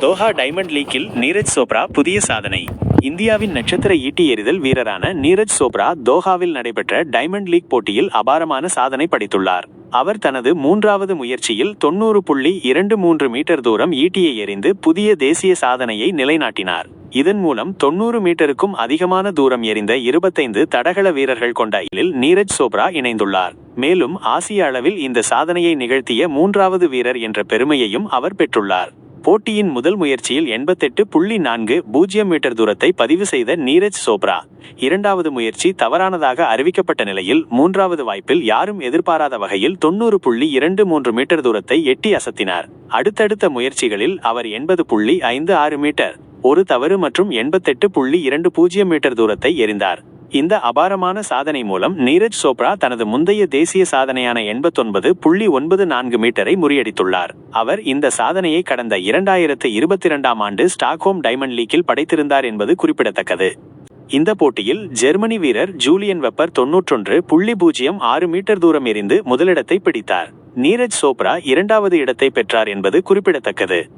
Doha diamond லீக்கில் நீரஜ் சோப்ரா புதிய சாதனை. இந்தியாவின் நட்சத்திர ஈட்டி எறிதல் வீரரான நீரஜ் சோப்ரா தோஹாவில் நடைபெற்ற டைமண்ட் லீக் போட்டியில் அபாரமான சாதனை படைத்துள்ளார். அவர் தனது மூன்றாவது முயற்சியில் தொண்ணூறு புள்ளி இரண்டு மூன்று மீட்டர் தூரம் ஈட்டியை எறிந்து புதிய தேசிய சாதனையை நிலைநாட்டினார். இதன் மூலம் தொண்ணூறு மீட்டருக்கும் அதிகமான தூரம் எறிந்த இருபத்தைந்து தடகள வீரர்கள் கொண்ட நீரஜ் சோப்ரா இணைந்துள்ளார். மேலும் ஆசிய அளவில் இந்த சாதனையை நிகழ்த்திய மூன்றாவது வீரர் என்ற பெருமையையும் அவர் பெற்றுள்ளார். போட்டியின் முதல் முயற்சியில் எண்பத்தெட்டு புள்ளி நான்கு பூஜ்ஜியம் மீட்டர் தூரத்தை பதிவு செய்த நீரஜ் சோப்ரா. இரண்டாவது முயற்சி தவறானதாக அறிவிக்கப்பட்ட நிலையில் மூன்றாவது வாய்ப்பில் யாரும் எதிர்பாராத வகையில் தொண்ணூறு புள்ளி இரண்டு மூன்று மீட்டர் தூரத்தை எட்டி அசத்தினார். அடுத்தடுத்த முயற்சிகளில் அவர் எண்பது புள்ளி ஐந்து ஆறு மீட்டர் ஒரு தவறு மற்றும் எண்பத்தெட்டு புள்ளி இரண்டு பூஜ்ஜியம் மீட்டர் தூரத்தை எறிந்தார். இந்த அபாரமான சாதனை மூலம் நீரஜ் சோப்ரா தனது முந்தைய தேசிய சாதனையான எண்பத்தொன்பது புள்ளி ஒன்பது நான்கு மீட்டரை முறியடித்துள்ளார். அவர் இந்த சாதனையை கடந்த இரண்டாயிரத்து இருபத்தி இரண்டாம் ஆண்டு ஸ்டாக்ஹோம் டைமண்ட் லீக்கில் படைத்திருந்தார் என்பது குறிப்பிடத்தக்கது. இந்த போட்டியில் ஜெர்மனி வீரர் ஜூலியன் வெப்பர் தொன்னூற்றொன்று புள்ளி பூஜ்ஜியம் ஆறு மீட்டர் தூரம் எறிந்து முதலிடத்தை பிடித்தார். நீரஜ் சோப்ரா இரண்டாவது இடத்தை பெற்றார் என்பது குறிப்பிடத்தக்கது.